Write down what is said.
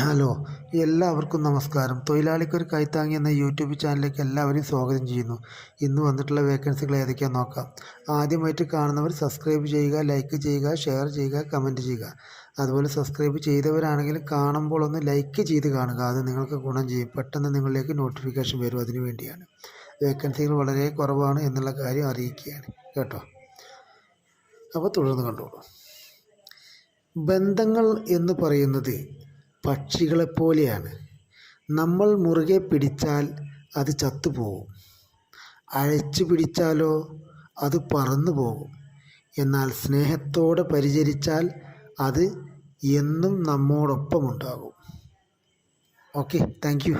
Hello എല്ലാവർക്കും നമസ്കാരം. തൊഴിലാളിക്കൊരു കൈത്താങ്ങി എന്ന യൂട്യൂബ് ചാനലിലേക്ക് എല്ലാവരെയും സ്വാഗതം ചെയ്യുന്നു. ഇന്ന് വന്നിട്ടുള്ള വേക്കൻസികൾ ഏതൊക്കെയാണെന്ന് നോക്കാം. ആദ്യമായിട്ട് കാണുന്നവർ സബ്സ്ക്രൈബ് ചെയ്യുക ലൈക്ക് ചെയ്യുക ഷെയർ ചെയ്യുക കമന്റ് ചെയ്യുക. അതുപോലെ സബ്സ്ക്രൈബ് ചെയ്തവരാണെങ്കിൽ കാണുമ്പോൾ ഒന്ന് ലൈക്ക് ചെയ്ത് കാണുക. അത് നിങ്ങൾക്ക് ഗുണം ചെയ്യും. പെട്ടെന്ന് നിങ്ങളിലേക്ക് നോട്ടിഫിക്കേഷൻ വരും. അതിനു വേണ്ടിയാണ്. വേക്കൻസികൾ വളരെ കുറവാണ് എന്നുള്ള കാര്യം അറിയിക്കുകയാണ്. കേട്ടോ? അപ്പോൾ തുടർന്ന് കണ്ടോളൂ. ബന്ധങ്ങൾ എന്ന് പറയുന്നത് പക്ഷികളെപ്പോലെയാണ്. നമ്മൾ മുറുകെ പിടിച്ചാൽ അത് ചത്തുപോകും. അഴച്ചു പിടിച്ചാലോ അത് പറന്നു പോകും. എന്നാൽ സ്നേഹത്തോടെ പരിചരിച്ചാൽ അത് എന്നും നമ്മോടൊപ്പമുണ്ടാകും. Okay thank you.